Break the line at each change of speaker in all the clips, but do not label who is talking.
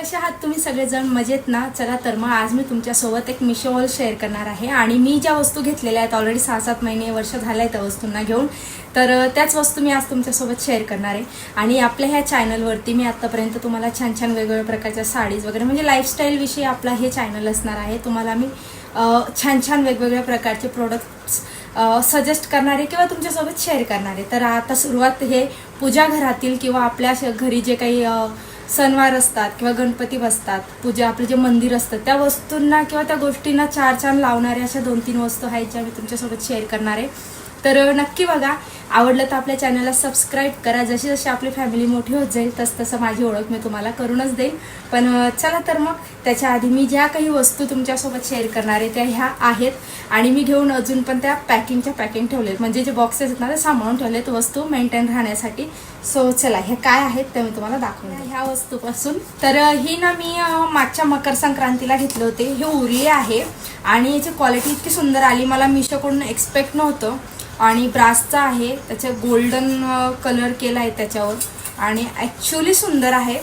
कसे आहात तुम्ही सगळेजण? मजेत ना? चला तर मग आज मी तुमच्यासोबत एक मिशो हॉल शेअर करणार आहे. आणि मी ज्या वस्तू घेतलेल्या आहेत ऑलरेडी सहा सात महिने वर्ष झालं आहे त्या वस्तूंना घेऊन तर त्याच वस्तू मी आज तुमच्यासोबत शेअर करणार आहे. आणि आपल्या ह्या चॅनलवरती मी आत्तापर्यंत तुम्हाला छान छान वेगवेगळ्या प्रकारच्या साडीज वगैरे म्हणजे लाईफस्टाईलविषयी आपला हे चॅनल असणार आहे. तुम्हाला मी छान छान वेगवेगळ्या प्रकारचे प्रोडक्ट्स सजेस्ट करणारे किंवा तुमच्यासोबत शेअर करणारे तर आता सुरुवात हे पूजा घरातील किंवा आपल्या श- घरी जे काही सणवार असतात किंवा गणपती बसतात पूजा आपलं जे मंदिर असतं त्या वस्तूंना किंवा त्या गोष्टींना चार चार लावणाऱ्या अशा दोन तीन वस्तू आहेत ज्या मी तुमच्यासोबत शेअर करणार आहे. तर नक्की बघा आवडलं तर आपल्या चॅनलला सबस्क्राईब करा. जशी जशी आपली फॅमिली मोठी होत जाईल तस तसं माझी ओळख मी तुम्हाला करूनच देईन. पण चला तर मग त्याच्या आधी मी ज्या काही वस्तू तुमच्यासोबत शेअर करणार आहे त्या ह्या आहेत. आणि मी घेऊन अजून पण त्या पॅकिंगच्या पॅकिंग ठेवलेत. म्हणजे जे बॉक्सेस आहेत ना ते सांभाळून ठेवलेत वस्तू मेंटेन राहण्यासाठी. सो चला हे काय आहेत ते मी तुम्हाला दाखवून. ह्या वस्तूपासून. तर ही ना मी मागच्या मकर संक्रांतीला घेतले होते. हे उरली आहे. आणि याची क्वालिटी इतकी सुंदर आली. मला मिशोकडून एक्सपेक्ट नव्हतं. आणि ब्रासचा आहे त्याच्या गोल्डन कलर केला आहे त्याच्यावर. आणि ॲक्च्युली सुंदर आहे.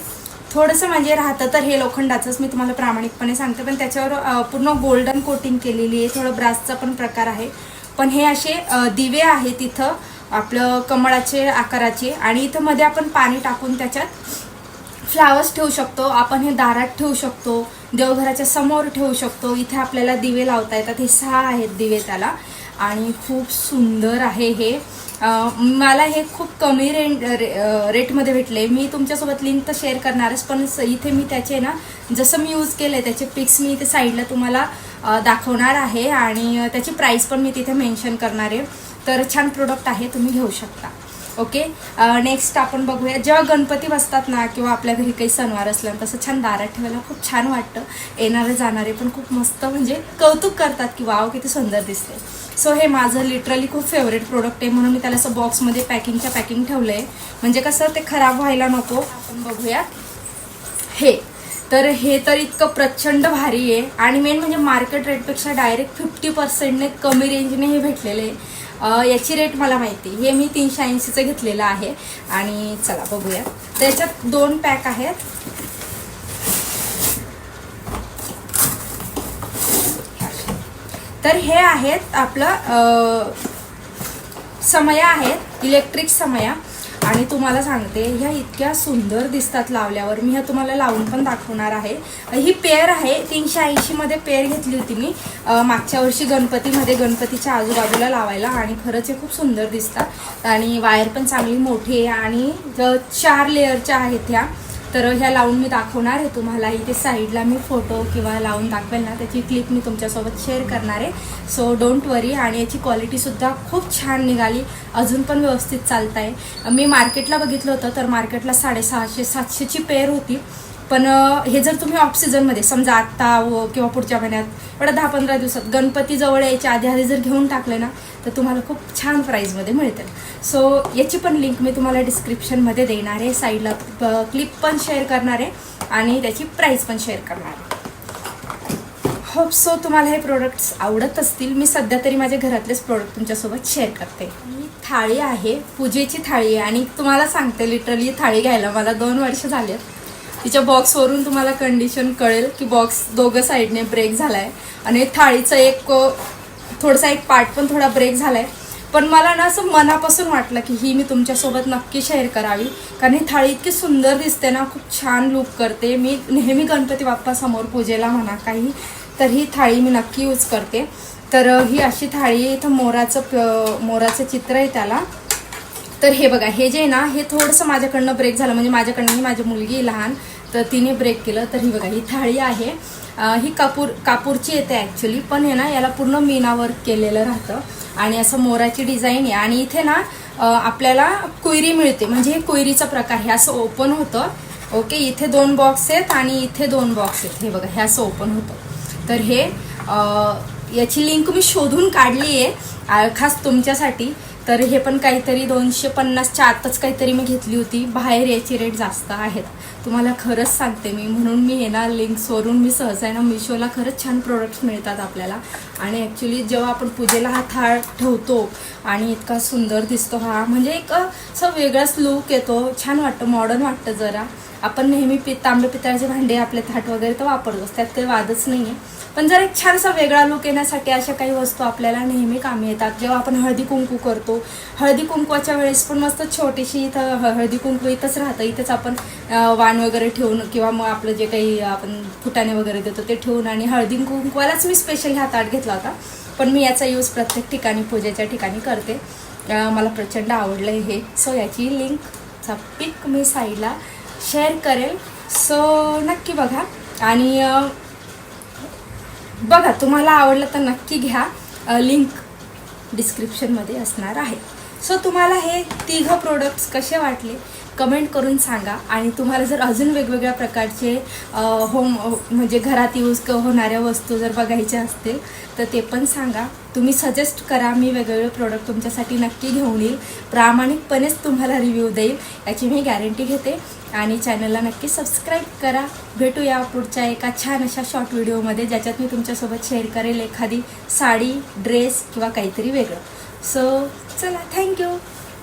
थोडंसं म्हणजे राहतं तर हे लोखंडाचंच मी तुम्हाला प्रामाणिकपणे सांगते. पण त्याच्यावर पूर्ण गोल्डन कोटिंग केलेली आहे. थोडं ब्रासचा पण प्रकार आहे. पण हे असे दिवे आहेत इथं आपलं कमळाचे आकाराचे. आणि इथं मध्ये आपण पाणी टाकून त्याच्यात फ्लावर्स ठेवू शकतो. आपण हे दारात ठेवू शकतो. देवघराच्या समोर ठेवू शकतो. इथे आपल्याला दिवे लावता येतात. हे सहा आहेत दिवे त्याला. आणि खूप सुंदर आहे हे. मला हे खूप कमी रेंट रे रेटमध्ये भेटले. मी तुमच्यासोबत लिंक तर शेअर करणारच पण स- इथे मी त्याचे ना जसं मी यूज केले त्याचे पिक्स मी इथे साईडला तुम्हाला दाखवणार आहे आणि त्याची प्राईस पण मी तिथे मेन्शन करणार आहे. तर छान प्रोडक्ट आहे तुम्ही घेऊ शकता. ओके नेक्स्ट आपण बघूया. जेव्हा गणपती बसतात ना किंवा आपल्या घरी काही सणवार असलं तसं छान दारात ठेवायला खूप छान वाटतं. येणारे जाणारे पण खूप मस्त म्हणजे कौतुक करतात की वाव किती सुंदर दिसते सो हे माझं लिटरली खूप फेवरेट प्रोडक्ट आहे म्हणून मी त्याला असं बॉक्समध्ये पॅकिंगच्या पॅकिंग ठेवलं आहे म्हणजे कसं ते खराब व्हायला नको. आपण बघूया हे. तर हे तर इतकं प्रचंड भारी आहे. आणि मेन म्हणजे मार्केट रेटपेक्षा डायरेक्ट फिफ्टी पर्सेंटने कमी रेंजने हे भेटलेले आहे. याची रेट मला माहिती हे मी तीनशे ऐंशीचं घेतलेलं आहे. आणि चला बघूया. त्याच्यात दोन पॅक आहेत. तर हे आहेत आपलं समया आहेत इलेक्ट्रिक समया. आणि तुम्हाला सांगते ह्या इतक्या सुंदर दिसतात लावल्यावर. मी ह्या तुम्हाला लावून पण दाखवणार आहे. ही पेअर आहे तीनशे ऐंशीमध्ये पेअर घेतली होती मी मागच्या वर्षी गणपतीमध्ये गणपतीच्या आजूबाजूला लावायला. आणि खरंच हे खूप सुंदर दिसतात. आणि वायर पण चांगली मोठी आहे. आणि चार लेअरच्या आहेत ह्या. तर ह्या लावून मी दाखवणार आहे तुम्हाला इथे साईडला मी फोटो किंवा लावून दाखवेल ना त्याची क्लिप मी तुमच्यासोबत शेअर करणार आहे. सो डोंट वरी आणि याची क्वालिटीसुद्धा खूप छान निघाली. अजून पण व्यवस्थित चालत आहे मी मार्केटला बघितलं होतं तर मार्केटला साडेसहाशे सातशेची पेअर होती. पण हे जर तुम्ही ऑफ सीझनमध्ये समजा आत्ता व किंवा पुढच्या महिन्यात एवढ्या दहा पंधरा दिवसात गणपती जवळ यायच्या आधी आधी जर घेऊन टाकले ना तर तुम्हाला खूप छान प्राईजमध्ये मिळतील. सो याची पण लिंक मी तुम्हाला डिस्क्रिप्शनमध्ये देणार आहे. साईडला क्लिप पण शेअर करणार आहे आणि त्याची प्राईस पण शेअर करणार आहे. होप सो तुम्हाला हे प्रोडक्ट्स आवडत असतील. मी सध्या तरी माझ्या घरातलेच प्रोडक्ट तुमच्यासोबत शेअर करते. ही थाळी आहे पूजेची थाळी आहे आणि तुम्हाला सांगते लिटरली थाळी घ्यायला मला दोन वर्ष झाली आहेत तिच्या बॉक्सवरून तुम्हाला कंडिशन कळेल की बॉक्स दोघं साईडने ब्रेक झालाय. आणि थाळीचं एक थोडासा एक पार्ट पण थोडा ब्रेक झालाय. पण मला ना असं मनापासून वाटलं की ही मी तुमच्यासोबत नक्की शेअर करावी. कारण ही थाळी इतकी सुंदर दिसते ना खूप छान लुक करते. मी नेहमी गणपती बाप्पा समोर पूजेला म्हणा काही तर ही थाळी मी नक्की यूज करते. तर ही अशी थाळी इथं मोराचं प- मोराचं चित्र आहे त्याला. तर हे बघा हे जे आहे ना हे थोडंसं माझ्याकडनं ब्रेक झालं. म्हणजे माझ्याकडनं ही माझी मुलगी लहान. तर तिने ब्रेक केलं. तर ही बघा ही थाळी आहे. ही कापूर कापूरची येते ॲक्च्युली पण आहे ना याला पूर्ण मीना वर्क केलेलं राहतं. आणि असं मोराची डिझाईन आहे. आणि इथे ना आपल्याला कुयरी मिळते. म्हणजे हे कोयरीचा प्रकार हे असं ओपन होतं. ओके इथे दोन बॉक्स आहेत आणि इथे दोन बॉक्स आहेत. हे बघा हे असं ओपन होतं. तर हे याची लिंक मी शोधून काढली आहे खास तुमच्यासाठी. तर हे पण काहीतरी दोनशे पन्नासच्या आतच काहीतरी मी घेतली होती. बाहेर याची रेट जास्त आहेत. तुम्हाला खरंच सांगते मी. म्हणून मी हे ना लिंक्सवरून मी सहसा आहे ना मिशोला खरंच छान प्रोडक्ट्स मिळतात आपल्याला. आणि ॲक्च्युली जेव्हा आपण पूजेला हा थाळ ठेवतो आणि इतका सुंदर दिसतो हा म्हणजे एक असं वेगळाच लुक येतो. छान वाटतं मॉडर्न वाटतं जरा. आपण नेहमी पि तांबे पितळाचे भांडे आपले थाट वगैरे तर वापरतोच त्यात काही वादच नाही आहे पण जर एक छानसा वेगळा लुक येण्यासाठी अशा काही वस्तू आपल्याला नेहमी कामी येतात. जेव्हा आपण हळदी कुंकू करतो हळदी कुंकवाच्या वेळेस पण मस्त छोटीशी इथं हळदी कुंकू इथंच राहतं. इथंच आपण वाण वगैरे ठेवून किंवा मग आपलं जे काही आपण फुटाणे वगैरे देतो ते ठेवून आणि हळदी कुंकवालाच मी स्पेशल ह्या ताट घेतला होता. पण मी याचा यूज प्रत्येक ठिकाणी पूजेच्या ठिकाणी करते. मला प्रचंड आवडलं आहे हे. सो याची लिंकचा पिक मी साईडला शेअर करेल. सो नक्की बघा. आणि बघा तुम्हाला आवडलं तर नक्की घ्या. लिंक डिस्क्रिप्शनमध्ये असणार आहे. सो तुम्हाला हे तिघं प्रोडक्ट्स कसे वाटले? कमेंट करून सांगा. आणि तुम्हाला जर अजून वेगवेगळ्या प्रकारचे होम म्हणजे घरात यूज क होणाऱ्या वस्तू जर बघायच्या असतील तर ते पण सांगा. तुम्ही सजेस्ट करा. मी वेगवेगळे प्रोडक्ट तुमच्यासाठी नक्की घेऊन येईल. प्रामाणिकपणेच तुम्हाला रिव्ह्यू देईल. याची मी गॅरंटी घेते. आणि चॅनलला नक्की सबस्क्राईब करा. भेटूया पुढच्या एका छान अशा शॉर्ट व्हिडिओमध्ये ज्याच्यात मी तुमच्यासोबत शेअर करेल एखादी साडी ड्रेस किंवा काहीतरी वेगळं. सो चला थँक्यू